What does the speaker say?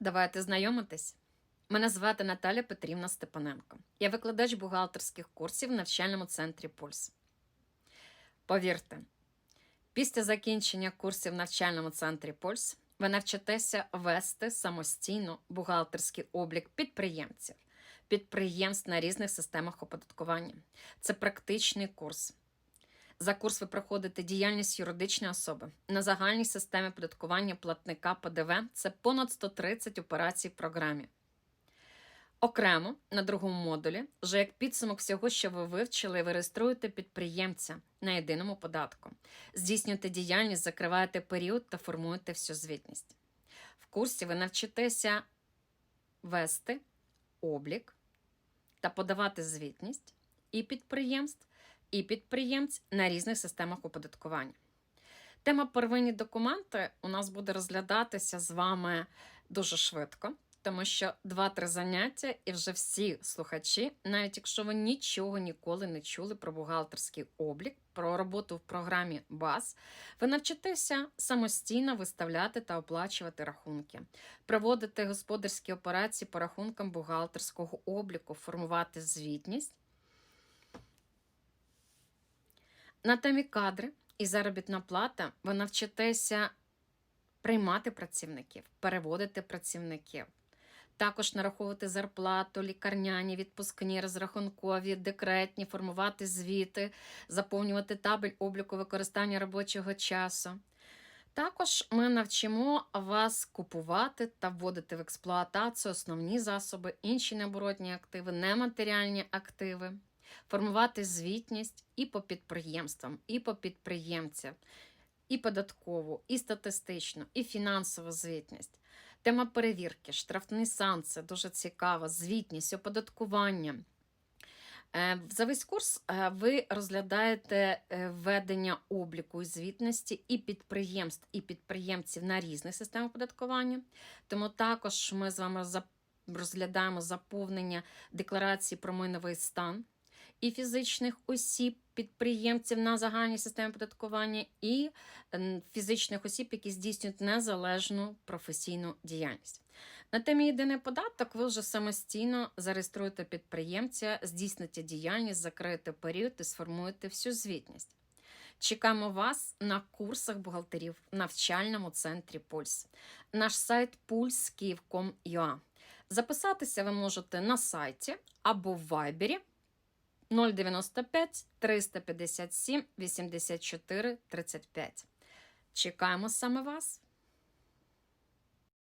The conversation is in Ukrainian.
Давайте знайомитись. Мене звати Наталя Петрівна Степаненко. Я викладач бухгалтерських курсів в навчальному центрі Пульс. Повірте, після закінчення курсів в навчальному центрі Пульс ви навчитеся вести самостійно бухгалтерський облік підприємців, підприємств на різних системах оподаткування. Це практичний курс. За курс ви проходите діяльність юридичної особи на загальній системі податкування платника ПДВ. Це понад 130 операцій в програмі. Окремо на другому модулі, вже як підсумок всього, що ви вивчили, ви реєструєте підприємця на єдиному податку, здійснюєте діяльність, закриваєте період та формуєте всю звітність. В курсі ви навчитеся вести облік та подавати звітність і підприємств, і підприємць на різних системах оподаткування. Тема первинні документи у нас буде розглядатися з вами дуже швидко, тому що 2-3 заняття, і вже всі слухачі, навіть якщо ви нічого ніколи не чули про бухгалтерський облік, про роботу в програмі БАС, ви навчитеся самостійно виставляти та оплачувати рахунки, проводити господарські операції по рахункам бухгалтерського обліку, формувати звітність. На темі кадри і заробітна плата ви навчитеся приймати працівників, переводити працівників, також нараховувати зарплату, лікарняні, відпускні, розрахункові, декретні, формувати звіти, заповнювати табель обліку використання робочого часу. Також ми навчимо вас купувати та вводити в експлуатацію основні засоби, інші необоротні активи, нематеріальні активи формувати звітність і по підприємствам, і по підприємцям, і податкову, і статистичну, і фінансову звітність. Тема перевірки, штрафні санкції, дуже цікава, звітність, оподаткування. Е, За весь курс е, ви розглядаєте е, введення обліку і звітності і підприємств, і підприємців на різних системах оподаткування. Тому також ми з вами розглядаємо заповнення декларації про майновий стан і фізичних осіб, підприємців на загальній системі оподаткування, і фізичних осіб, які здійснюють незалежну професійну діяльність. На темі єдиний податок ви вже самостійно зареєструєте підприємця, здійсните діяльність, закриєте період і сформуєте всю звітність. Чекаємо вас на курсах бухгалтерів в навчальному центрі Пульс. Наш сайт pulskiev.com.ua. Записатися ви можете на сайті або в Вайбері 095 357 84 35. Чекаємо саме вас.